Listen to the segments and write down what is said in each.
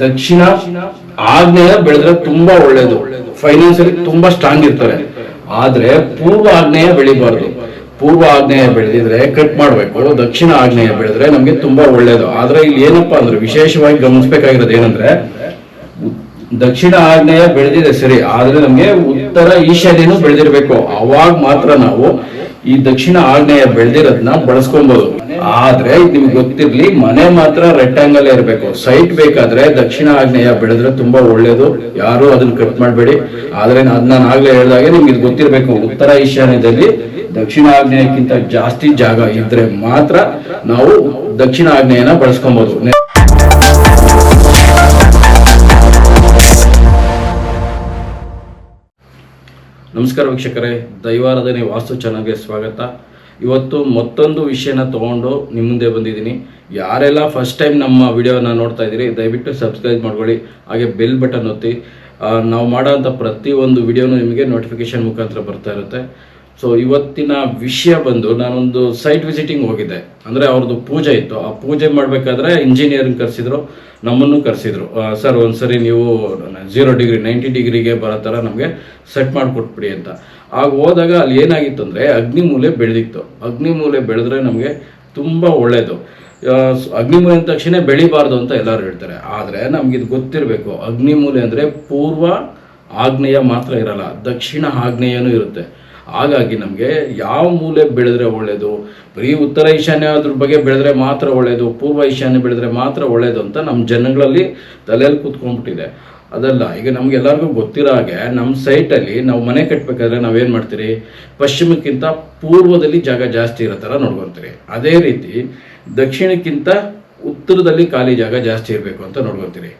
ದಕ್ಷಿಣ ಆಗ್ನೇಯ ಬೆಳೆದ್ರೆ ತುಂಬಾ ಒಳ್ಳೇದು. ಫೈನಾನ್ಸಿಯಲಿ ತುಂಬಾ ಸ್ಟ್ರಾಂಗ್ ಇರ್ತಾರೆ. ಆದ್ರೆ ಪೂರ್ವ ಆಗ್ನೇಯ ಬೆಳಿಬಾರ್ದು. ಪೂರ್ವ ಆಗ್ನೇಯ ಬೆಳೆದಿದ್ರೆ ಕಟ್ ಮಾಡ್ಬೇಕು. ದಕ್ಷಿಣ ಆಗ್ನೇಯ ಬೆಳೆದ್ರೆ ನಮ್ಗೆ ತುಂಬಾ ಒಳ್ಳೇದು. ಆದ್ರೆ ಇಲ್ಲಿ ಏನಪ್ಪಾ ಅಂದ್ರೆ ವಿಶೇಷವಾಗಿ ಗಮನಿಸಬೇಕಾಗಿರೋದು ಏನಂದ್ರೆ, ದಕ್ಷಿಣ ಆಗ್ನೇಯ ಬೆಳೆದಿದೆ ಸರಿ, ಆದ್ರೆ ನಮ್ಗೆ ಉತ್ತರ ಈಶಾನ್ಯನು ಬೆಳೆದಿರ್ಬೇಕು. ಅವಾಗ ಮಾತ್ರ ನಾವು ಈ ದಕ್ಷಿಣ ಆಗ್ನೇಯ ಬೆಳೆದಿರೋದನ್ನ ಬಳಸ್ಕೊಬಹುದು ಆದ್ರೆ ನಿಮ್ಗೆ ಗೊತ್ತಿರ್ಲಿ, ಮನೆ ಮಾತ್ರ ರೆಕ್ಟಾಂಗಲ್ ಇರಬೇಕು. ಸೈಟ್ ಬೇಕಾದ್ರೆ ದಕ್ಷಿಣ ಆಗ್ನೇಯ ಬೆಳೆದ್ರೆ ತುಂಬಾ ಒಳ್ಳೇದು. ಯಾರು ಅದನ್ನ ಕಟ್ ಮಾಡಬೇಡಿ. ಆದ್ರೆ ನಾನು ಆಗ್ಲೇ ಹೇಳ್ದಾಗೆ ನಿಮ್ಗೆ ಇದು ಗೊತ್ತಿರ್ಬೇಕು. ಉತ್ತರ ಈಶಾನ್ಯದಲ್ಲಿ ದಕ್ಷಿಣ ಆಗ್ನೇಯಕ್ಕಿಂತ ಜಾಸ್ತಿ ಜಾಗ ಇದ್ರೆ ಮಾತ್ರ ನಾವು ದಕ್ಷಿಣ ಆಗ್ನೇಯನ ಬಳಸ್ಕೊಬಹುದು ನಮಸ್ಕಾರ ವೀಕ್ಷಕರೇ, ದೈವಾರಾಧನೆ ವಾಸ್ತು ಚಾನಲ್ಗೆ ಸ್ವಾಗತ. ಇವತ್ತು ಮತ್ತೊಂದು ವಿಷಯನ ತಗೊಂಡು ನಿಮ್ಮ ಮುಂದೆ ಬಂದಿದ್ದೀನಿ. ಯಾರೆಲ್ಲ ಫಸ್ಟ್ ಟೈಮ್ ನಮ್ಮ ವಿಡಿಯೋನ ನೋಡ್ತಾ ಇದ್ದೀರಿ, ದಯವಿಟ್ಟು ಸಬ್ಸ್ಕ್ರೈಬ್ ಮಾಡ್ಕೊಳ್ಳಿ, ಹಾಗೆ ಬೆಲ್ ಬಟನ್ ಒತ್ತಿ. ನಾವು ಮಾಡೋಂಥ ಪ್ರತಿಯೊಂದು ವಿಡಿಯೋನು ನಿಮಗೆ ನೋಟಿಫಿಕೇಶನ್ ಮುಖಾಂತರ ಬರ್ತಾ ಇರುತ್ತೆ. ಸೊ ಇವತ್ತಿನ ವಿಷಯ ಬಂದು ನಾನೊಂದು ಸೈಟ್ ವಿಸಿಟಿಂಗ್ ಹೋಗಿದ್ದೆ. ಅಂದರೆ ಅವ್ರದ್ದು ಪೂಜೆ ಇತ್ತು. ಆ ಪೂಜೆ ಮಾಡಬೇಕಾದ್ರೆ ಇಂಜಿನಿಯರಿಂಗ್ ಕರೆಸಿದ್ರು, ನಮ್ಮನ್ನು ಕರೆಸಿದ್ರು. ಸರ್ ಒಂದ್ಸರಿ ನೀವು ಜೀರೋ ಡಿಗ್ರಿ ನೈಂಟಿ ಡಿಗ್ರಿಗೆ ಬರೋ ಥರ ನಮಗೆ ಸೆಟ್ ಮಾಡಿಕೊಟ್ಬಿಡಿ ಅಂತ. ಆಗ ಹೋದಾಗ ಅಲ್ಲಿ ಏನಾಗಿತ್ತು ಅಂದರೆ ಅಗ್ನಿಮೂಲೆ ಬೆಳೆದಿತ್ತು. ಅಗ್ನಿಮೂಲೆ ಬೆಳೆದ್ರೆ ನಮಗೆ ತುಂಬ ಒಳ್ಳೆಯದು ಅಗ್ನಿಮೂಲೆ ಅಂದ ತಕ್ಷಣ ಬೆಳಿಬಾರ್ದು ಅಂತ ಎಲ್ಲರೂ ಹೇಳ್ತಾರೆ. ಆದರೆ ನಮಗಿದು ಗೊತ್ತಿರಬೇಕು. ಅಗ್ನಿಮೂಲೆ ಅಂದರೆ ಪೂರ್ವ ಆಗ್ನೇಯ ಮಾತ್ರ ಇರಲ್ಲ, ದಕ್ಷಿಣ ಆಗ್ನೇಯನೂ ಇರುತ್ತೆ. ಹಾಗಾಗಿ ನಮಗೆ ಯಾವ ಮೂಲೆ ಬೆಳೆದ್ರೆ ಒಳ್ಳೆಯದು ಬರೀ ಉತ್ತರ ಈಶಾನ್ಯ ಅದ್ರ ಬಗ್ಗೆ ಬೆಳೆದ್ರೆ ಮಾತ್ರ ಒಳ್ಳೆಯದು ಪೂರ್ವ ಈಶಾನ್ಯ ಬೆಳೆದ್ರೆ ಮಾತ್ರ ಒಳ್ಳೇದು ಅಂತ ನಮ್ಮ ಜನಗಳಲ್ಲಿ ತಲೆಯಲ್ಲಿ ಕೂತ್ಕೊಂಡ್ಬಿಟ್ಟಿದೆ. ಅದಲ್ಲ, ಈಗ ನಮ್ಗೆಲ್ಲರಿಗೂ ಗೊತ್ತಿರೋ ಹಾಗೆ ನಮ್ಮ ಸೈಟಲ್ಲಿ ನಾವು ಮನೆ ಕಟ್ಟಬೇಕಾದ್ರೆ ನಾವೇನು ಮಾಡ್ತೀರಿ? ಪಶ್ಚಿಮಕ್ಕಿಂತ ಪೂರ್ವದಲ್ಲಿ ಜಾಗ ಜಾಸ್ತಿ ಇರೋ ಥರ ನೋಡ್ಕೊತೀರಿ. ಅದೇ ರೀತಿ ದಕ್ಷಿಣಕ್ಕಿಂತ ಉತ್ತರದಲ್ಲಿ ಖಾಲಿ ಜಾಗ ಜಾಸ್ತಿ ಇರಬೇಕು ಅಂತ ನೋಡ್ಕೊತೀರಿ.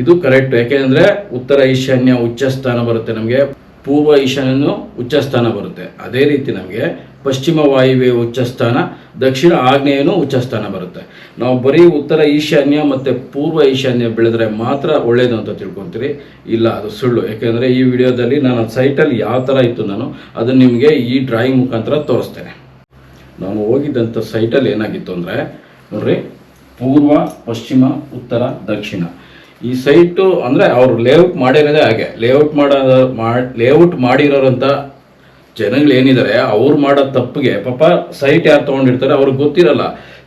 ಇದು ಕರೆಕ್ಟ್, ಯಾಕೆಂದ್ರೆ ಉತ್ತರ ಈಶಾನ್ಯ ಉಚ್ಚ ಸ್ಥಾನ ಬರುತ್ತೆ ನಮಗೆ, ಪೂರ್ವ ಈಶಾನ್ಯನು ಉಚ್ಚ ಸ್ಥಾನ ಬರುತ್ತೆ. ಅದೇ ರೀತಿ ನಮಗೆ ಪಶ್ಚಿಮ ವಾಯುವ್ಯ ಉಚ್ಚಸ್ಥಾನ, ದಕ್ಷಿಣ ಆಗ್ನೇಯನೂ ಉಚ್ಚಸ್ಥಾನ ಬರುತ್ತೆ. ನಾವು ಬರೀ ಉತ್ತರ ಈಶಾನ್ಯ ಮತ್ತು ಪೂರ್ವ ಈಶಾನ್ಯ ಬೆಳೆದ್ರೆ ಮಾತ್ರ ಒಳ್ಳೇದು ಅಂತ ತಿಳ್ಕೊತೀರಿ. ಇಲ್ಲ, ಅದು ಸುಳ್ಳು. ಯಾಕೆಂದರೆ ಈ ವಿಡಿಯೋದಲ್ಲಿ ನಾನು ಸೈಟಲ್ಲಿ ಯಾವ ಥರ ಇತ್ತು ನಾನು ಅದನ್ನು ನಿಮಗೆ ಈ ಡ್ರಾಯಿಂಗ್ ಮುಖಾಂತರ ತೋರಿಸ್ತೇನೆ. ನಾನು ಹೋಗಿದ್ದಂಥ ಸೈಟಲ್ಲಿ ಏನಾಗಿತ್ತು ಅಂದರೆ, ನೋಡ್ರಿ, ಪೂರ್ವ, ಪಶ್ಚಿಮ, ಉತ್ತರ, ದಕ್ಷಿಣ. ಈ ಸೈಟು ಅಂದರೆ ಅವರು ಲೇಔಟ್ ಮಾಡಿರೋದೇ ಹಾಗೆ. ಲೇಔಟ್ ಮಾಡೋ ಲೇಔಟ್ ಮಾಡಿರೋರಂಥ ಜನಗಳು ಏನಿದ್ದಾರೆ ಅವ್ರು ಮಾಡೋ ತಪ್ಪಿಗೆ, ಪಾಪ ಸೈಟ್ ಯಾರು ತೊಗೊಂಡಿರ್ತಾರೆ ಅವ್ರಿಗೆ ಗೊತ್ತಿರಲ್ಲ.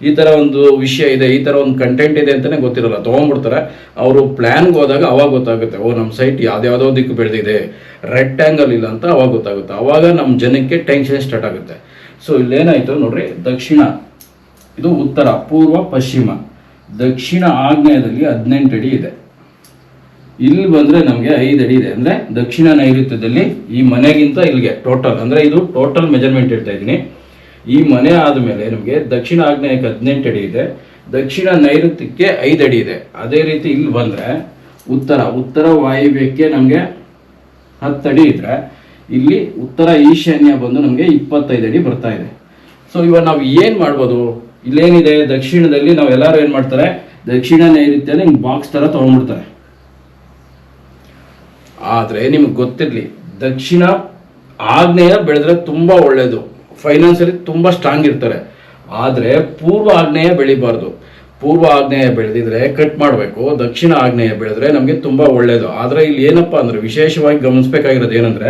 ಈ ಥರ ಒಂದು ವಿಷಯ ಇದೆ, ಈ ಥರ ಒಂದು ಕಂಟೆಂಟ್ ಇದೆ ಅಂತಲೇ ಗೊತ್ತಿರಲ್ಲ. ತೊಗೊಂಡ್ಬಿಡ್ತಾರೆ. ಅವರು ಪ್ಲ್ಯಾನ್ಗೆ ಹೋದಾಗ ಅವಾಗ ಗೊತ್ತಾಗುತ್ತೆ, ಓ ನಮ್ಮ ಸೈಟ್ ಯಾವ್ದ್ಯಾವುದೋ ದಿಕ್ಕು ಬೆಳೆದಿದೆ ರೆಕ್ಟ್ಯಾಂಗಲ್ ಇಲ್ಲ ಅಂತ ಅವಾಗ ಗೊತ್ತಾಗುತ್ತೆ. ಅವಾಗ ನಮ್ಮ ಜನಕ್ಕೆ ಟೆನ್ಷನ್ ಸ್ಟಾರ್ಟ್ ಆಗುತ್ತೆ. ಸೊ ಇಲ್ಲೇನಾಯಿತು ನೋಡ್ರಿ, ದಕ್ಷಿಣ, ಇದು ಉತ್ತರ, ಪೂರ್ವ, ಪಶ್ಚಿಮ. ದಕ್ಷಿಣ ಆಗ್ನೇಯದಲ್ಲಿ ಹದಿನೆಂಟು ಅಡಿ ಇದೆ. ಇಲ್ಲಿ ಬಂದ್ರೆ ನಮಗೆ ಐದು ಅಡಿ ಇದೆ. ಅಂದ್ರೆ ದಕ್ಷಿಣ ನೈಋತ್ಯದಲ್ಲಿ ಈ ಮನೆಗಿಂತ ಇಲ್ಲಿಗೆ ಟೋಟಲ್ ಅಂದ್ರೆ ಇದು ಟೋಟಲ್ ಮೆಜರ್ಮೆಂಟ್ ಇಡ್ತಾ ಇದ್ದೀನಿ. ಈ ಮನೆ ಆದಮೇಲೆ ನಮಗೆ ದಕ್ಷಿಣ ಆಗ್ನೇಯಕ್ಕೆ ಹದಿನೆಂಟು ಅಡಿ ಇದೆ. ದಕ್ಷಿಣ ನೈಋತ್ಯಕ್ಕೆ ಐದು ಅಡಿ ಇದೆ. ಅದೇ ರೀತಿ ಇಲ್ಲಿ ಬಂದ್ರೆ ಉತ್ತರ ಉತ್ತರ ವಾಯುವ್ಯಕ್ಕೆ ನಮಗೆ ಹತ್ತು ಅಡಿ ಇದ್ದರೆ ಇಲ್ಲಿ ಉತ್ತರ ಈಶಾನ್ಯ ಬಂದು ನಮಗೆ ಇಪ್ಪತ್ತೈದು ಅಡಿ ಬರ್ತಾ ಇದೆ. ಸೊ ಇವಾಗ ನಾವು ಏನು ಮಾಡ್ಬೋದು? ಇಲ್ಲೇನಿದೆ? ದಕ್ಷಿಣದಲ್ಲಿ ನಾವು ಎಲ್ಲರೂ ಏನು ಮಾಡ್ತಾರೆ? ದಕ್ಷಿಣ ನೈಋತ್ಯನ ಹಿಂಗೆ ಬಾಕ್ಸ್ ಥರ ತೊಗೊಂಡ್ಬಿಡ್ತಾರೆ. ಆದರೆ ನಿಮ್ಗೆ ಗೊತ್ತಿರಲಿ, ದಕ್ಷಿಣ ಆಗ್ನೇಯ ಬೆಳೆದ್ರೆ ತುಂಬ ಒಳ್ಳೆಯದು ಫೈನಾನ್ಸಿಯಲಿ ತುಂಬ ಸ್ಟ್ರಾಂಗ್ ಇರ್ತಾರೆ. ಆದರೆ ಪೂರ್ವ ಆಗ್ನೇಯ ಬೆಳಿಬಾರ್ದು. ಪೂರ್ವ ಆಗ್ನೇಯ ಬೆಳೆದಿದ್ರೆ ಕಟ್ ಮಾಡಬೇಕು. ದಕ್ಷಿಣ ಆಗ್ನೇಯ ಬೆಳೆದ್ರೆ ನಮಗೆ ತುಂಬ ಒಳ್ಳೆಯದು ಆದರೆ ಇಲ್ಲಿ ಏನಪ್ಪ ಅಂದರೆ ವಿಶೇಷವಾಗಿ ಗಮನಿಸಬೇಕಾಗಿರೋದು ಏನಂದರೆ,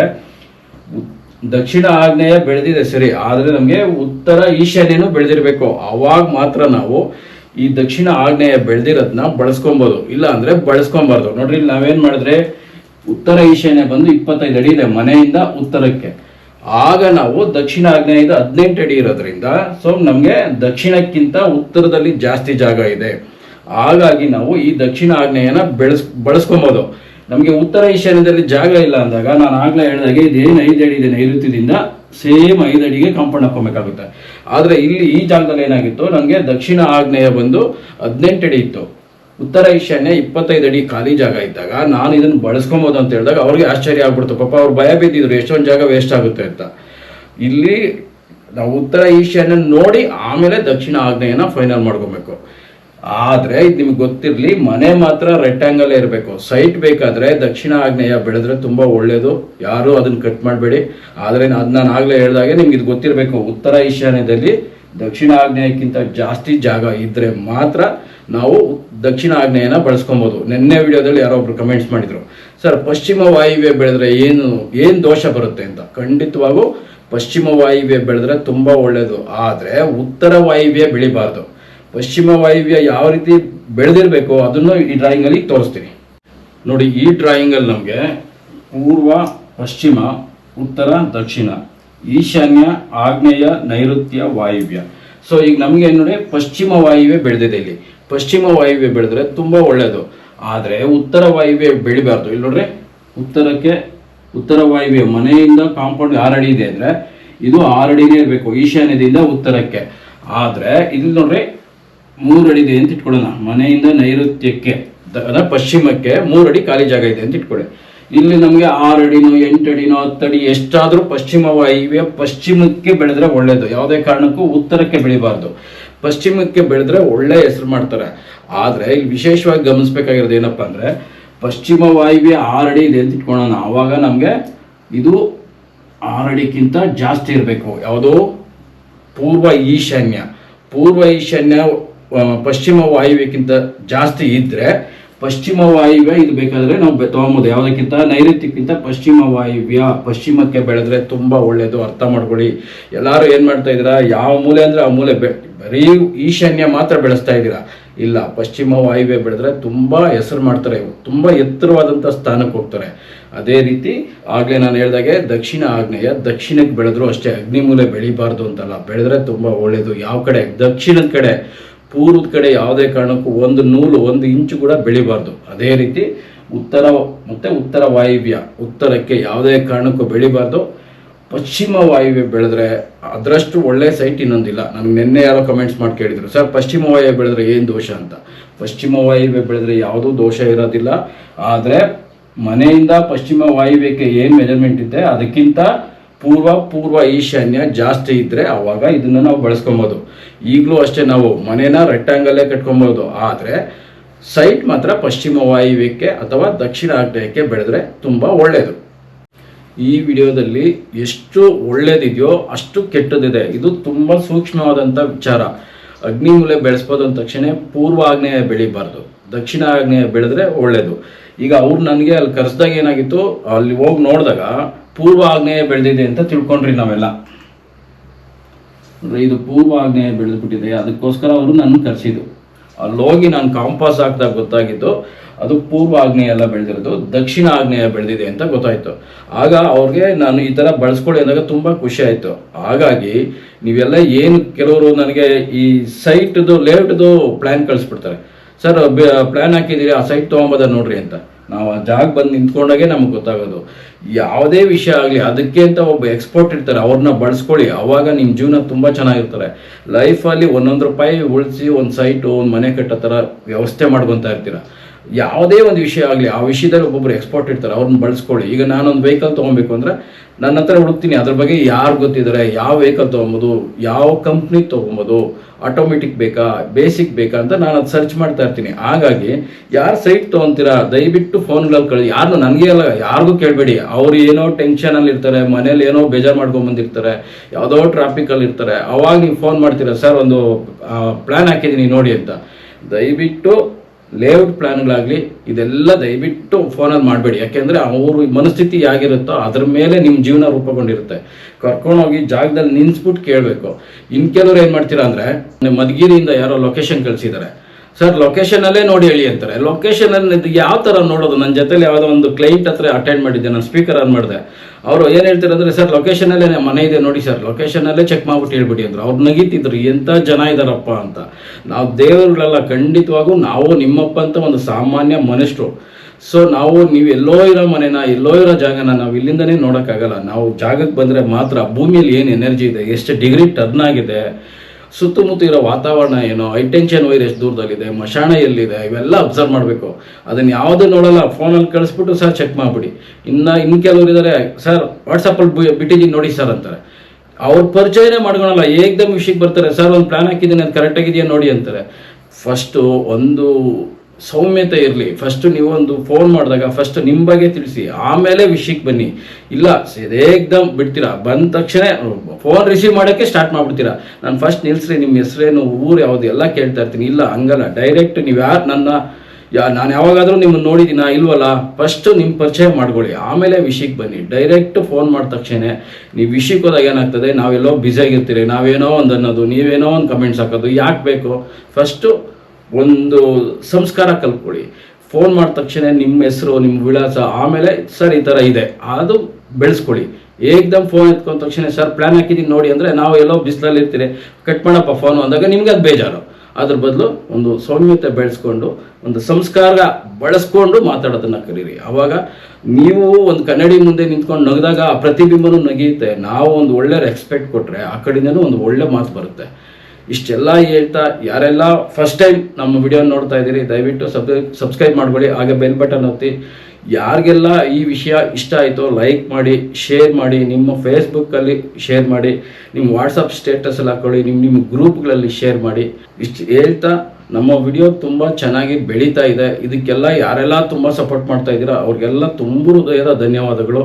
ದಕ್ಷಿಣ ಆಗ್ನೇಯ ಬೆಳೆದಿದೆ ಸರಿ, ಆದರೆ ನಮಗೆ ಉತ್ತರ ಈಶಾನ್ಯನೂ ಬೆಳೆದಿರಬೇಕು. ಅವಾಗ ಮಾತ್ರ ನಾವು ಈ ದಕ್ಷಿಣ ಆಗ್ನೇಯ ಬೆಳೆದಿರೋದನ್ನ ಬಳಸ್ಕೊಬೋದು. ಇಲ್ಲ ಅಂದರೆ ಬಳಸ್ಕೊಬಾರ್ದು. ನೋಡ್ರಿ ಇಲ್ಲಿ ನಾವೇನು ಮಾಡಿದ್ರೆ ಉತ್ತರ ಈಶಾನ್ಯ ಬಂದು ಇಪ್ಪತ್ತೈದು ಅಡಿ ಇದೆ, ಮನೆಯಿಂದ ಉತ್ತರಕ್ಕೆ. ಆಗ ನಾವು ದಕ್ಷಿಣ ಆಗ್ನೇಯದ ಹದಿನೆಂಟು ಅಡಿ ಇರೋದ್ರಿಂದ ಸೊ ನಮಗೆ ದಕ್ಷಿಣಕ್ಕಿಂತ ಉತ್ತರದಲ್ಲಿ ಜಾಸ್ತಿ ಜಾಗ ಇದೆ. ಹಾಗಾಗಿ ನಾವು ಈ ದಕ್ಷಿಣ ಆಗ್ನೇಯನ ಬೆಳೆಸ್, ಬಳಸ್ಕೊಬೋದು. ನಮಗೆ ಉತ್ತರ ಈಶಾನ್ಯದಲ್ಲಿ ಜಾಗ ಇಲ್ಲ ಅಂದಾಗ, ನಾನು ಆಗ್ಲೇ ಹೇಳಿದಾಗೆ ಇದೇನು ಐದು ಅಡಿ ಇದೆ, ನೈಋತ್ಯದಿಂದ ಸೇಮ್ ಐದು ಅಡಿಗೆ ಕಂಪೌಂಡ್ ಹಾಕೊಬೇಕಾಗುತ್ತೆ ಆದರೆ ಇಲ್ಲಿ ಈ ಜಾಗದಲ್ಲಿ ಏನಾಗಿತ್ತು, ನಮಗೆ ದಕ್ಷಿಣ ಆಗ್ನೇಯ ಬಂದು ಹದಿನೆಂಟು ಅಡಿ ಇತ್ತು. ಉತ್ತರ ಈಶಾನ್ಯ ಇಪ್ಪತ್ತೈದು ಅಡಿ ಖಾಲಿ ಜಾಗ ಇದ್ದಾಗ ನಾನು ಇದನ್ನು ಬಳಸ್ಕೊಬೋದು ಅಂತ ಹೇಳಿದಾಗ ಅವ್ರಿಗೆ ಆಶ್ಚರ್ಯ ಆಗ್ಬಿಡ್ತು. ಪಾಪ ಅವ್ರು ಭಯ ಬಿದ್ದಿದ್ರು, ಎಷ್ಟೊಂದು ಜಾಗ ವೇಸ್ಟ್ ಆಗುತ್ತೆ ಅಂತ. ಇಲ್ಲಿ ನಾವು ಉತ್ತರ ಈಶಾನ್ಯ ನೋಡಿ ಆಮೇಲೆ ದಕ್ಷಿಣ ಆಗ್ನೇಯನ ಫೈನಲ್ ಮಾಡ್ಕೊಬೇಕು. ಆದ್ರೆ ಇದು ನಿಮ್ಗೆ ಗೊತ್ತಿರಲಿ, ಮನೆ ಮಾತ್ರ ರೆಕ್ಟಾಂಗಲ್ ಇರಬೇಕು. ಸೈಟ್ ಬೇಕಾದ್ರೆ ದಕ್ಷಿಣ ಆಗ್ನೇಯ ಬೆಳೆದ್ರೆ ತುಂಬಾ ಒಳ್ಳೇದು. ಯಾರು ಅದನ್ನ ಕಟ್ ಮಾಡಬೇಡಿ. ಆದ್ರೆ ಅದ್ ನಾನು ಆಗ್ಲೇ ಹೇಳಿದಾಗೆ ನಿಮ್ಗೆ ಇದು ಗೊತ್ತಿರಬೇಕು. ಉತ್ತರ ಈಶಾನ್ಯದಲ್ಲಿ ದಕ್ಷಿಣ ಆಗ್ನೇಯಕ್ಕಿಂತ ಜಾಸ್ತಿ ಜಾಗ ಇದ್ದರೆ ಮಾತ್ರ ನಾವು ದಕ್ಷಿಣ ಆಗ್ನೇಯನ ಬಳಸ್ಕೊಬೋದು. ನಿನ್ನೆ ವಿಡಿಯೋದಲ್ಲಿ ಯಾರೋ ಒಬ್ರು ಕಮೆಂಟ್ಸ್ ಮಾಡಿದ್ರು. ಸರ್, ಪಶ್ಚಿಮ ವಾಯುವ್ಯ ಬೆಳೆದ್ರೆ ಏನು ಏನು ದೋಷ ಬರುತ್ತೆ ಅಂತ? ಖಂಡಿತವಾಗೂ ಪಶ್ಚಿಮ ವಾಯುವ್ಯ ಬೆಳೆದ್ರೆ ತುಂಬಾ ಒಳ್ಳೆಯದು ಆದರೆ ಉತ್ತರ ವಾಯುವ್ಯ ಬೆಳಿಬಾರ್ದು. ಪಶ್ಚಿಮ ವಾಯುವ್ಯ ಯಾವ ರೀತಿ ಬೆಳೆದಿರಬೇಕು ಅದನ್ನು ಈ ಡ್ರಾಯಿಂಗಲ್ಲಿ ತೋರಿಸ್ತೀನಿ. ನೋಡಿ, ಈ ಡ್ರಾಯಿಂಗಲ್ಲಿ ನಮಗೆ ಪೂರ್ವ, ಪಶ್ಚಿಮ, ಉತ್ತರ, ದಕ್ಷಿಣ, ಈಶಾನ್ಯ ಆಗ್ನೇಯ ನೈಋತ್ಯ ವಾಯುವ್ಯ. ಸೊ ಈಗ ನಮಗೆ ನೋಡಿ, ಪಶ್ಚಿಮ ವಾಯುವ್ಯ ಬೆಳೆದಿದೆ ಇಲ್ಲಿ. ಪಶ್ಚಿಮ ವಾಯುವ್ಯ ಬೆಳೆದ್ರೆ ತುಂಬಾ ಒಳ್ಳೆಯದು ಆದರೆ ಉತ್ತರ ವಾಯುವ್ಯ ಬೆಳಿಬಾರ್ದು. ಇಲ್ಲಿ ನೋಡ್ರಿ, ಉತ್ತರಕ್ಕೆ ಉತ್ತರ ವಾಯುವ್ಯ ಮನೆಯಿಂದ ಕಾಂಪೌಂಡ್ ಆರು ಅಡಿ ಇದೆ ಅಂದರೆ ಇದು ಆರು ಅಡಿನೇ ಇರಬೇಕು, ಈಶಾನ್ಯದಿಂದ ಉತ್ತರಕ್ಕೆ. ಆದರೆ ಇಲ್ಲಿ ನೋಡ್ರಿ, ಮೂರು ಅಡಿ ಇದೆ ಅಂತ ಇಟ್ಕೊಳ್ಳೋಣ. ಮನೆಯಿಂದ ನೈಋತ್ಯಕ್ಕೆ ಅಂದರೆ ಪಶ್ಚಿಮಕ್ಕೆ ಮೂರು ಅಡಿ ಖಾಲಿ ಜಾಗ ಇದೆ ಅಂತ ಇಟ್ಕೊಳ್ಳಿ. ಇಲ್ಲಿ ನಮಗೆ ಆರು ಅಡಿನೋ, ಎಂಟು ಅಡಿನೋ, ಹತ್ತು ಅಡಿ ಎಷ್ಟಾದರೂ ಪಶ್ಚಿಮ ವಾಯುವ್ಯ ಪಶ್ಚಿಮಕ್ಕೆ ಬೆಳೆದ್ರೆ ಒಳ್ಳೇದು. ಯಾವುದೇ ಕಾರಣಕ್ಕೂ ಉತ್ತರಕ್ಕೆ ಬೆಳಿಬಾರ್ದು. ಪಶ್ಚಿಮಕ್ಕೆ ಬೆಳೆದ್ರೆ ಒಳ್ಳೆ ಹೆಸರು ಮಾಡ್ತಾರೆ. ಆದರೆ ಇಲ್ಲಿ ವಿಶೇಷವಾಗಿ ಗಮನಿಸ್ಬೇಕಾಗಿರೋದು ಏನಪ್ಪ ಅಂದರೆ, ಪಶ್ಚಿಮ ವಾಯುವ್ಯ ಆರಡಿ ಇದೆ ಅಂತ ಇಟ್ಕೊಳ್ಳೋಣ ಆವಾಗ ನಮಗೆ ಇದು ಅಡಿಗಿಂತ ಜಾಸ್ತಿ ಇರಬೇಕು. ಯಾವುದೋ ಪೂರ್ವ ಈಶಾನ್ಯ. ಪೂರ್ವ ಈಶಾನ್ಯ ಪಶ್ಚಿಮ ವಾಯುವ್ಯಕ್ಕಿಂತ ಜಾಸ್ತಿ ಇದ್ರೆ ಪಶ್ಚಿಮ ವಾಯುವ್ಯ ಇದು ಬೇಕಾದ್ರೆ ನಾವು ತಗೊಂಬೋದು. ಯಾವುದಕ್ಕಿಂತ? ನೈಋತ್ಯಕ್ಕಿಂತ ಪಶ್ಚಿಮ ವಾಯುವ್ಯ ಪಶ್ಚಿಮಕ್ಕೆ ಬೆಳೆದ್ರೆ ತುಂಬಾ ಒಳ್ಳೇದು. ಅರ್ಥ ಮಾಡ್ಕೊಳ್ಳಿ. ಎಲ್ಲರೂ ಏನ್ ಮಾಡ್ತಾ ಇದ್ದೀರಾ? ಯಾವ ಮೂಲೆ ಅಂದ್ರೆ ಆ ಮೂಲೆ ಬರೀ ಈಶಾನ್ಯ ಮಾತ್ರ ಬೆಳೆಸ್ತಾ ಇದ್ದೀರಾ? ಇಲ್ಲ. ಪಶ್ಚಿಮ ವಾಯುವ್ಯ ಬೆಳೆದ್ರೆ ತುಂಬಾ ಹೆಸರು ಮಾಡ್ತಾರೆ. ತುಂಬಾ ಎತ್ತರವಾದಂಥ ಸ್ಥಾನಕ್ಕೆ ಹೋಗ್ತಾರೆ. ಅದೇ ರೀತಿ ಆಗ್ಲೇ ನಾನು ಹೇಳ್ದಾಗೆ ದಕ್ಷಿಣ ಆಗ್ನೇಯ, ದಕ್ಷಿಣಕ್ಕೆ ಬೆಳೆದ್ರು ಅಷ್ಟೇ ಅಗ್ನಿ ಮೂಲೆ ಬೆಳಿಬಾರ್ದು ಅಂತಲ್ಲ. ಬೆಳೆದ್ರೆ ತುಂಬಾ ಒಳ್ಳೇದು. ಯಾವ ಕಡೆ? ದಕ್ಷಿಣದ ಕಡೆ. ಪೂರ್ವದ ಕಡೆ ಯಾವುದೇ ಕಾರಣಕ್ಕೂ ಒಂದು ನೂಲು, ಒಂದು ಇಂಚು ಕೂಡ ಬೆಳಿಬಾರ್ದು. ಅದೇ ರೀತಿ ಉತ್ತರ, ಮತ್ತೆ ಉತ್ತರ ವಾಯುವ್ಯ, ಉತ್ತರಕ್ಕೆ ಯಾವುದೇ ಕಾರಣಕ್ಕೂ ಬೆಳಿಬಾರ್ದು. ಪಶ್ಚಿಮ ವಾಯುವ್ಯ ಬೆಳೆದ್ರೆ ಅದರಷ್ಟು ಒಳ್ಳೆ ಸೈಟ್ ಇನ್ನೊಂದಿಲ್ಲ. ನನಗೆ ನಿನ್ನೆ ಯಾರೋ ಕಮೆಂಟ್ಸ್ ಮಾಡಿ ಕೇಳಿದ್ರು, ಸರ್, ಪಶ್ಚಿಮ ವಾಯುವ್ಯ ಬೆಳೆದ್ರೆ ಏನು ದೋಷ ಅಂತ? ಪಶ್ಚಿಮ ವಾಯುವ್ಯ ಬೆಳೆದ್ರೆ ಯಾವುದೂ ದೋಷ ಇರೋದಿಲ್ಲ. ಆದರೆ ಮನೆಯಿಂದ ಪಶ್ಚಿಮ ವಾಯುವ್ಯಕ್ಕೆ ಏನು ಮೆಜರ್ಮೆಂಟ್ ಇದೆ, ಅದಕ್ಕಿಂತ ಪೂರ್ವ ಪೂರ್ವ ಈಶಾನ್ಯ ಜಾಸ್ತಿ ಇದ್ದರೆ ಅವಾಗ ಇದನ್ನ ನಾವು ಬಳಸ್ಕೊಬೋದು. ಈಗಲೂ ಅಷ್ಟೇ ನಾವು ಮನೇನ ರೆಕ್ಟಾಂಗಲ್ಲೇ ಕಟ್ಕೊಬೋದು. ಆದರೆ ಸೈಟ್ ಮಾತ್ರ ಪಶ್ಚಿಮ ವಾಯುವ್ಯಕ್ಕೆ ಅಥವಾ ದಕ್ಷಿಣ ಆಗ್ನೇಯಕ್ಕೆ ಬೆಳೆದ್ರೆ ತುಂಬ ಒಳ್ಳೆಯದು ಈ ವಿಡಿಯೋದಲ್ಲಿ ಎಷ್ಟು ಒಳ್ಳೇದಿದೆಯೋ ಅಷ್ಟು ಕೆಟ್ಟದಿದೆ. ಇದು ತುಂಬ ಸೂಕ್ಷ್ಮವಾದಂಥ ವಿಚಾರ. ಅಗ್ನಿ ಮೂಲೆ ಬೆಳೆಸ್ಬೋದು ಅಂದ ತಕ್ಷಣ ಪೂರ್ವ ಆಗ್ನೇಯ ಬೆಳಿಬಾರ್ದು. ದಕ್ಷಿಣ ಆಗ್ನೇಯ ಬೆಳೆದ್ರೆ ಒಳ್ಳೇದು. ಈಗ ಅವ್ರು ನನಗೆ ಅಲ್ಲಿ ಕರೆಸ್ದಾಗ ಏನಾಗಿತ್ತು, ಅಲ್ಲಿ ಹೋಗಿ ನೋಡಿದಾಗ ಪೂರ್ವ ಆಗ್ನೇಯ ಬೆಳೆದಿದೆ ಅಂತ ತಿಳ್ಕೊಂಡ್ರಿ ನಾವೆಲ್ಲ. ಇದು ಪೂರ್ವ ಆಗ್ನೇಯ ಬೆಳೆದ್ಬಿಟ್ಟಿದೆ. ಅದಕ್ಕೋಸ್ಕರ ಅವರು ನನ್ನ ಕರೆಸಿದ್ದು ಅಲ್ಲೋಗಿ ನಾನು ಕಾಂಪಾಸ್ ಆಗ್ತಾ ಗೊತ್ತಾಗಿದ್ದು ಅದು ಪೂರ್ವ ಆಗ್ನೇಯ ಎಲ್ಲ ಬೆಳೆದಿರೋದು. ದಕ್ಷಿಣ ಆಗ್ನೇಯ ಬೆಳೆದಿದೆ ಅಂತ ಗೊತ್ತಾಯ್ತು. ಆಗ ಅವ್ರಿಗೆ ನಾನು ಈ ಥರ ಬಳಸ್ಕೊಳ್ಳಿ ಅಂದಾಗ ತುಂಬ ಖುಷಿ ಆಯಿತು. ಹಾಗಾಗಿ ನೀವೆಲ್ಲ ಏನು ಕೆಲವರು ನನಗೆ ಈ ಸೈಟ್ದು, ಲೇಔಟ್ದು ಪ್ಲ್ಯಾನ್ ಕಳಿಸ್ಬಿಡ್ತಾರೆ. ಸರ್ ಪ್ಲ್ಯಾನ್ ಹಾಕಿದ್ದೀರಿ, ಆ ಸೈಟ್ ತೊಗೊಂಬೋದ ನೋಡ್ರಿ ಅಂತ. ನಾವು ಆ ಜಾಗ ಬಂದು ನಿಂತ್ಕೊಂಡಾಗೆ ನಮ್ಗೆ ಗೊತ್ತಾಗೋದು. ಯಾವುದೇ ವಿಷಯ ಆಗಲಿ, ಅದಕ್ಕೆ ಅಂತ ಒಬ್ಬ ಎಕ್ಸ್ಪರ್ಟ್ ಇರ್ತಾರೆ ಅವ್ರನ್ನ ಬಳಸ್ಕೊಳ್ಳಿ. ಅವಾಗ ನಿಮ್ಮ ಜೀವನ ತುಂಬ ಚೆನ್ನಾಗಿರ್ತಾರೆ ಲೈಫಲ್ಲಿ ಒಂದೊಂದು ರೂಪಾಯಿ ಉಳಿಸಿ ಒಂದು ಸೈಟು ಒಂದು ಮನೆ ಕಟ್ಟೋ ಥರ ವ್ಯವಸ್ಥೆ ಮಾಡ್ಕೊತಾ ಇರ್ತೀರ. ಯಾವುದೇ ಒಂದು ವಿಷಯ ಆಗಲಿ, ಆ ವಿಷಯದಲ್ಲಿ ಒಬ್ಬೊಬ್ರು ಎಕ್ಸ್ಪರ್ಟ್ ಇರ್ತಾರೆ ಅವ್ರನ್ನ ಬಳಸ್ಕೊಳ್ಳಿ. ಈಗ ನಾನೊಂದು ವೆಹಿಕಲ್ ತೊಗೊಬೇಕು ಅಂದರೆ ನನ್ನ ಹತ್ರ ಹುಡುಕ್ತೀನಿ. ಅದ್ರ ಬಗ್ಗೆ ಯಾರು ಗೊತ್ತಿದ್ದಾರೆ, ಯಾವ ವೆಹಿಕಲ್ ತೊಗೊಬೋದು, ಯಾವ ಕಂಪ್ನಿ ತೊಗೊಬೋದು ಆಟೋಮೆಟಿಕ್ ಬೇಕಾ ಬೇಸಿಕ್ ಬೇಕಾ ಅಂತ ನಾನು ಅದು ಸರ್ಚ್ ಮಾಡ್ತಾ ಇರ್ತೀನಿ. ಹಾಗಾಗಿ ಯಾರು ಸೈಟ್ ತೊಗೊಂತೀರಾ, ದಯವಿಟ್ಟು ಫೋನ್ಗಳಲ್ಲಿ ಕಳಿ. ಯಾರು ನನಗೆ ಅಲ್ಲ, ಯಾರಿಗೂ ಕೇಳಬೇಡಿ. ಅವ್ರು ಏನೋ ಟೆನ್ಷನಲ್ಲಿ ಇರ್ತಾರೆ, ಮನೇಲಿ ಏನೋ ಬೇಜಾರು ಮಾಡ್ಕೊಂಬಂದಿರ್ತಾರೆ ಯಾವುದೋ ಟ್ರಾಫಿಕಲ್ಲಿ ಇರ್ತಾರೆ. ಅವಾಗ ನೀವು ಫೋನ್ ಮಾಡ್ತೀರಾ, ಸರ್, ಒಂದು ಪ್ಲ್ಯಾನ್ ಹಾಕಿದ್ದೀನಿ, ನೋಡಿ ಅಂತ. ದಯವಿಟ್ಟು ಲೇಔಟ್ ಪ್ಲ್ಯಾನ್ಗಳಾಗಲಿ ಇದೆಲ್ಲ ದಯವಿಟ್ಟು ಫೋನಲ್ಲಿ ಮಾಡಬೇಡಿ. ಯಾಕೆಂದರೆ ಅವ್ರ ಮನಸ್ಥಿತಿ ಹೇಗಿರುತ್ತೋ ಅದ್ರ ಮೇಲೆ ನಿಮ್ಮ ಜೀವನ ರೂಪುಗೊಂಡಿರುತ್ತೆ. ಕರ್ಕೊಂಡೋಗಿ ಜಾಗದಲ್ಲಿ ನಿನ್ಸ್ಬಿಟ್ಟು ಕೇಳಬೇಕು. ಇನ್ನು ಕೆಲವ್ರು ಏನು ಮಾಡ್ತೀರಾ ಅಂದರೆ ಮಧುಗಿರಿಯಿಂದ ಯಾರೋ ಲೊಕೇಶನ್ ಕಳಿಸಿದ್ದಾರೆ. ಸರ್ ಲೊಕೇಶನಲ್ಲೇ ನೋಡಿ ಹೇಳಿ ಅಂತಾರೆ. ಲೊಕೇಶನಲ್ಲಿ ಯಾವ ಥರ ನೋಡೋದು? ನನ್ನ ಜೊತೆಲಿ ಯಾವುದೋ ಒಂದು ಕ್ಲೈಂಟ್ ಹತ್ರ ಅಟೆಂಡ್ ಮಾಡಿದ್ದೆ, ನಾನು ಸ್ಪೀಕರ್ ಆನ್ ಮಾಡಿದೆ. ಅವರು ಏನು ಹೇಳ್ತಾರೆ ಸರ್ ಲೊಕೇಶನಲ್ಲೇ ಮನೆ ಇದೆ ನೋಡಿ ಸರ್ ಲೊಕೇಶನಲ್ಲೇ ಚೆಕ್ ಮಾಡ್ಬಿಟ್ಟು ಹೇಳ್ಬಿಡಿ ಅಂದರು. ಅವ್ರು ನಗೀತಿದ್ರು ಎಂಥ ಜನ ಇದ್ದಾರಪ್ಪ ಅಂತ. ನಾವು ದೇವರುಗಳೆಲ್ಲ ಖಂಡಿತವಾಗೂ ನಾವು ನಿಮ್ಮಪ್ಪ ಅಂತ ಒಂದು ಸಾಮಾನ್ಯ ಮನುಷ್ಯರು. ಸೊ ನಾವು ನೀವು ಎಲ್ಲೋ ಇರೋ ಮನೆನ, ಎಲ್ಲೋ ಇರೋ ಜಾಗನ ನಾವು ಇಲ್ಲಿಂದನೇ ನೋಡೋಕ್ಕಾಗಲ್ಲ. ನಾವು ಜಾಗಕ್ಕೆ ಬಂದರೆ ಮಾತ್ರ ಭೂಮಿಯಲ್ಲಿ ಏನು ಎನರ್ಜಿ ಇದೆ, ಎಷ್ಟು ಡಿಗ್ರಿ ಟರ್ನ್ ಆಗಿದೆ ಸುತ್ತಮುತ್ತ ಇರೋ ವಾತಾವರಣ ಏನು ಹೈಟೆನ್ಷನ್ ವೈರ್ ಎಷ್ಟು ದೂರದಲ್ಲಿದೆ, ಮಶಾಣ ಎಲ್ಲಿದೆ, ಇವೆಲ್ಲ ಅಬ್ಸರ್ವ್ ಮಾಡಬೇಕು. ಅದನ್ನ ಯಾವುದೂ ನೋಡಲ್ಲ ಫೋನಲ್ಲಿ ಕಳಿಸ್ಬಿಟ್ಟು ಸರ್ ಚೆಕ್ ಮಾಡಿಬಿಡಿ. ಇನ್ನು ಇನ್ನು ಕೆಲವರು ಇದ್ದಾರೆ ಸರ್ ವಾಟ್ಸಪ್ಪಲ್ಲಿ ಬಿಟ್ಟಿದ್ದೀನಿ ನೋಡಿ ಸರ್ ಅಂತಾರೆ. ಅವ್ರ ಪರಿಚಯನೇ ಮಾಡ್ಕೊಳಲ್ಲ, ಏಕ್ದಮ್ ವಿಷಯಕ್ಕೆ ಬರ್ತಾರೆ ಸರ್ ಒಂದು ಪ್ಲಾನ್ ಹಾಕಿದ್ದೀನಿ, ಅದು ಕರೆಕ್ಟಾಗಿದೆಯಾ ನೋಡಿ ಅಂತಾರೆ. ಫಸ್ಟು ಒಂದು ಸೌಮ್ಯತೆ ಇರಲಿ. ಫಸ್ಟ್ ನೀವೊಂದು ಫೋನ್ ಮಾಡಿದಾಗ ಫಸ್ಟ್ ನಿಮ್ಮ ಬಗ್ಗೆ ತಿಳಿಸಿ. ಆಮೇಲೆ ವಿಷಯಕ್ಕೆ ಬನ್ನಿ. ಇಲ್ಲ ಏಕ್ದಮ್ ಬಿಡ್ತೀರಾ? ಬಂದ ತಕ್ಷಣ ಫೋನ್ ರಿಸೀವ್ ಮಾಡೋಕ್ಕೆ ಸ್ಟಾರ್ಟ್ ಮಾಡ್ಬಿಡ್ತೀರಾ? ನಾನು ಫಸ್ಟ್ ನಿಲ್ಸ್ರಿ ನಿಮ್ಮ ಹೆಸರೇನು, ಊರು ಯಾವುದು ಎಲ್ಲ ಕೇಳ್ತಾ ಇರ್ತೀನಿ. ಇಲ್ಲ, ಹಂಗಲ್ಲ. ಡೈರೆಕ್ಟ್ ನೀವು ಯಾರು ನನ್ನ, ಯಾ, ನಾನು ಯಾವಾಗಾದರೂ ನಿಮ್ಮನ್ನು ನೋಡಿದ್ದೀನಾ ಇಲ್ವಲ್ಲ? ಫಸ್ಟ್ ನಿಮ್ಮ ಪರಿಚಯ ಮಾಡ್ಕೊಳ್ಳಿ. ಆಮೇಲೆ ವಿಷಯಕ್ಕೆ ಬನ್ನಿ. ಡೈರೆಕ್ಟ್ ಫೋನ್ ಮಾಡಿದ ತಕ್ಷಣ ನೀವು ವಿಷಯಕ್ಕೆ ಹೋದಾಗ ಏನಾಗ್ತದೆ? ನಾವೆಲ್ಲೋ ಬ್ಯುಸಿಯಾಗಿರ್ತೀರಿ ನಾವೇನೋ ಒಂದು ಅನ್ನೋದು, ನೀವೇನೋ ಒಂದು ಕಮೆಂಟ್ಸ್ ಹಾಕೋದು. ಯಾಕೆ ಬೇಕು? ಫಸ್ಟು ಒಂದು ಸಂಸ್ಕಾರ ಕಲ್ಕೊಳ್ಳಿ ಫೋನ್ ಮಾಡಿದ ತಕ್ಷಣ ನಿಮ್ಮ ಹೆಸರು, ನಿಮ್ಮ ವಿಳಾಸ, ಆಮೇಲೆ ಸರ್ ಈ ಥರ ಇದೆ. ಅದು ಬೆಳೆಸ್ಕೊಳ್ಳಿ. ಏಕ್ದಮ್ ಫೋನ್ ಎತ್ಕೊಂಡ ತಕ್ಷಣ, ಸರ್ ಪ್ಲ್ಯಾನ್ ಹಾಕಿದ್ದೀನಿ ನೋಡಿ. ಅಂದರೆ ನಾವು ಎಲ್ಲೋ ಬಿಸಿಲಲ್ಲಿ ಇರ್ತೀರಿ. ಕಟ್ ಮಾಡಪ್ಪ ಫೋನು ಅಂದಾಗ ನಿಮ್ಗೆ ಅದು ಬೇಜಾರು. ಅದ್ರ ಬದಲು ಒಂದು ಸೌಮ್ಯತೆ ಬೆಳೆಸ್ಕೊಂಡು, ಒಂದು ಸಂಸ್ಕಾರ ಬಳಸ್ಕೊಂಡು ಮಾತಾಡೋದನ್ನ ಕರೀರಿ. ಅವಾಗ ನೀವು ಒಂದು ಕನ್ನಡಿ ಮುಂದೆ ನಿಂತ್ಕೊಂಡು ನಗದಾಗ ಆ ಪ್ರತಿಬಿಂಬನೂ ನಗಿಯುತ್ತೆ. ನಾವು ಒಂದು ಒಳ್ಳೆ ರೆಸ್ಪೆಕ್ಟ್ ಕೊಟ್ಟರೆ ಆ ಕಡೆಯಿಂದನೂ ಒಂದು ಒಳ್ಳೆ ಮಾತು ಬರುತ್ತೆ. ಇಷ್ಟೆಲ್ಲ ಹೇಳ್ತಾ ಯಾರೆಲ್ಲ ಫಸ್ಟ್ ಟೈಮ್ ನಮ್ಮ ವಿಡಿಯೋ ನೋಡ್ತಾ ಇದ್ದೀರಿ, ದಯವಿಟ್ಟು ಸಬ್ ಸಬ್ಸ್ಕ್ರೈಬ್ ಮಾಡ್ಕೊಳ್ಳಿ, ಹಾಗೆ ಬೆಲ್ ಬಟನ್ ಒತ್ತಿ. ಯಾರಿಗೆಲ್ಲ ಈ ವಿಷಯ ಇಷ್ಟ ಆಯಿತು ಲೈಕ್ ಮಾಡಿ ಶೇರ್ ಮಾಡಿ, ನಿಮ್ಮ ಫೇಸ್ಬುಕ್ಕಲ್ಲಿ ಶೇರ್ ಮಾಡಿ, ನಿಮ್ಮ ವಾಟ್ಸಪ್ ಸ್ಟೇಟಸಲ್ಲಿ ಹಾಕ್ಕೊಳ್ಳಿ ನಿಮ್ಮ ನಿಮ್ಮ ಗ್ರೂಪ್ಗಳಲ್ಲಿ ಶೇರ್ ಮಾಡಿ. ಇಷ್ಟು ಹೇಳ್ತಾ ನಮ್ಮ ವಿಡಿಯೋ ತುಂಬ ಚೆನ್ನಾಗಿ ಬೆಳೀತಾ ಇದೆ. ಇದಕ್ಕೆಲ್ಲ ಯಾರೆಲ್ಲ ತುಂಬ ಸಪೋರ್ಟ್ ಮಾಡ್ತಾ ಇದ್ದೀರಾ, ಅವ್ರಿಗೆಲ್ಲ ತುಂಬ ಹೃದಯದ ಧನ್ಯವಾದಗಳು.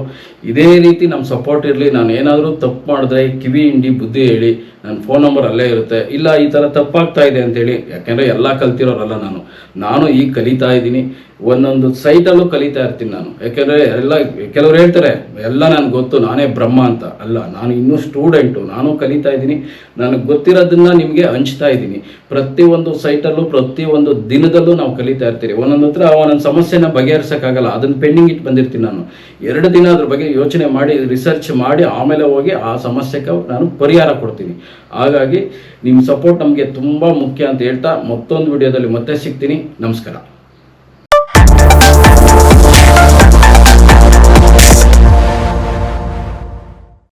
ಇದೇ ರೀತಿ ನಮ್ಮ ಸಪೋರ್ಟ್ ಇರಲಿ ನಾನು ಏನಾದರೂ ತಪ್ಪು ಮಾಡಿದ್ರೆ ಕಿವಿ ಹಿಂಡಿ ಬುದ್ಧಿ ಹೇಳಿ ನನ್ನ ಫೋನ್ ನಂಬರ್ ಅಲ್ಲೇ ಇರುತ್ತೆ. ಇಲ್ಲ, ಈ ಥರ ತಪ್ಪಾಗ್ತಾ ಇದೆ ಅಂತೇಳಿ. ಯಾಕೆಂದರೆ ಎಲ್ಲ ಕಲ್ತಿರೋರಲ್ಲ ನಾನು. ನಾನು ಈಗ ಕಲಿತಾ ಇದ್ದೀನಿ. ಒಂದೊಂದು ಸೈಟಲ್ಲೂ ಕಲಿತಾ ಇರ್ತೀನಿ ನಾನು. ಯಾಕೆಂದರೆ ಎಲ್ಲ, ಕೆಲವ್ರು ಹೇಳ್ತಾರೆ, ಎಲ್ಲ ನನಗೆ ಗೊತ್ತು, ನಾನೇ ಬ್ರಹ್ಮ ಅಂತ. ಅಲ್ಲ, ನಾನು ಇನ್ನೂ ಸ್ಟೂಡೆಂಟು ನಾನು ಕಲಿತಾ ಇದ್ದೀನಿ. ನನಗೆ ಗೊತ್ತಿರೋದನ್ನ ನಿಮಗೆ ಹಂಚ್ತಾ ಇದ್ದೀನಿ. ಪ್ರತಿಯೊಂದು ಸೈಟಲ್ಲೂ ಪ್ರತಿಯೊಂದು ದಿನದಲ್ಲೂ ನಾವು ಕಲಿತಾ ಇರ್ತೀವಿ ಒಂದೊಂದು ಹತ್ರ ಒಂದೊಂದು ಸಮಸ್ಯೆನ ಬಗೆಹರಿಸೋಕ್ಕಾಗಲ್ಲ. ಅದನ್ನು ಪೆಂಡಿಂಗ್ ಇಟ್ಟು ಬಂದಿರ್ತೀನಿ ನಾನು. ಎರಡು ದಿನ ಅದ್ರ ಬಗ್ಗೆ ಯೋಚನೆ ಮಾಡಿ ರಿಸರ್ಚ್ ಮಾಡಿ, ಆಮೇಲೆ ಹೋಗಿ ಆ ಸಮಸ್ಯೆಗೆ ನಾನು ಪರಿಹಾರ ಕೊಡ್ತೀನಿ. ಹಾಗಾಗಿ ನಿಮ್ಮ ಸಪೋರ್ಟ್ ನಮಗೆ ತುಂಬ ಮುಖ್ಯ ಅಂತ ಹೇಳ್ತಾ ಮತ್ತೊಂದು ವಿಡಿಯೋದಲ್ಲಿ ಮತ್ತೆ ಸಿಗ್ತೀನಿ. ನಮಸ್ಕಾರ.